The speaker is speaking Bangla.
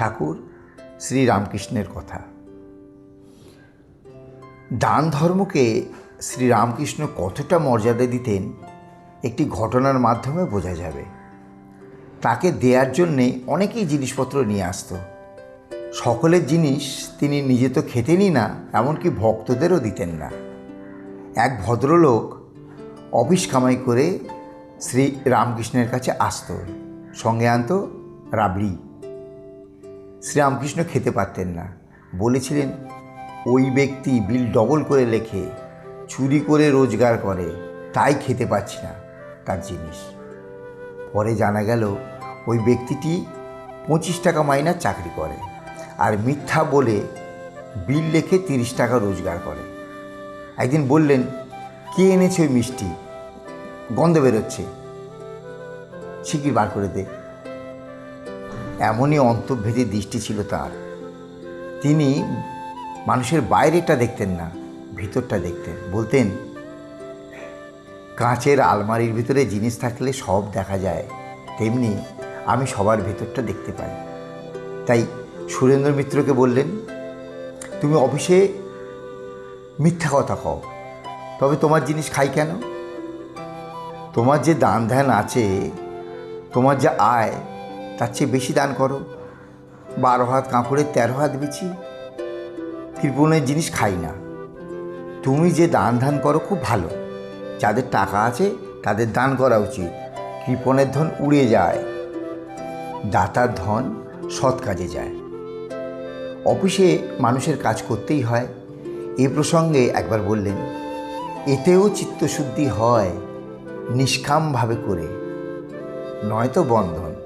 ঠাকুর শ্রী রামকৃষ্ণের কথা। দান ধর্মকে শ্রী রামকৃষ্ণ কতটা মর্যাদা দিতেন একটি ঘটনার মাধ্যমে বোঝা যাবে। তাকে দেওয়ার জন্যে অনেকেই জিনিসপত্র নিয়ে আসতো। সকলের জিনিস তিনি নিজে তো খেতেনই না, এমনকি ভক্তদেরও দিতেন না। এক ভদ্রলোক অফিস কামাই করে শ্রী রামকৃষ্ণের কাছে আসতো। সঙ্গে আনত রাবড়ি। শ্রীরামকৃষ্ণ খেতে পারতেন না। বলেছিলেন, ওই ব্যক্তি বিল ডবল করে লেখে, চুরি করে রোজগার করে, তাই খেতে পাচ্ছি না তার জিনিস। পরে জানা গেল, ওই ব্যক্তিটি পঁচিশ টাকা মাইনার চাকরি করে আর মিথ্যা বলে বিল লেখে তিরিশ টাকা রোজগার করে। একদিন বললেন, কে এনেছে ওই মিষ্টি? গন্ধ বেরোচ্ছে। শিগগির বার করে দে। এমনই অন্তর্ভেদী দৃষ্টি ছিল তার। তিনি মানুষের বাইরেটা দেখতেন না, ভিতরটা দেখতেন। বলতেন, কাঁচের আলমারির ভিতরে জিনিস থাকলে সব দেখা যায়। তেমনি আমি সবার ভেতরটা দেখতে পাই। তাই সুরেন্দ্র মিত্রকে বললেন, তুমি অফিসে মিথ্যা কথা কও, তবে তোমার জিনিস খাই কেন? তোমার যে দান ধ্যান আছে, তোমার যে আয় তার চেয়ে বেশি দান করো। বারো হাত কাঁকুড়ের তেরো হাত বিচি। কৃপণের জিনিস খাই না। তুমি যে দান ধান করো খুব ভালো। যাদের টাকা আছে তাদের দান করা উচিত। কৃপণের ধন উড়ে যায়। দাতার ধন সৎ কাজে যায়। অফিসে মানুষের কাজ করতেই হয়। এ প্রসঙ্গে একবার বললেন, এতেও চিত্তশুদ্ধি হয় নিষ্কামভাবে করে। নয়তো বন্ধন।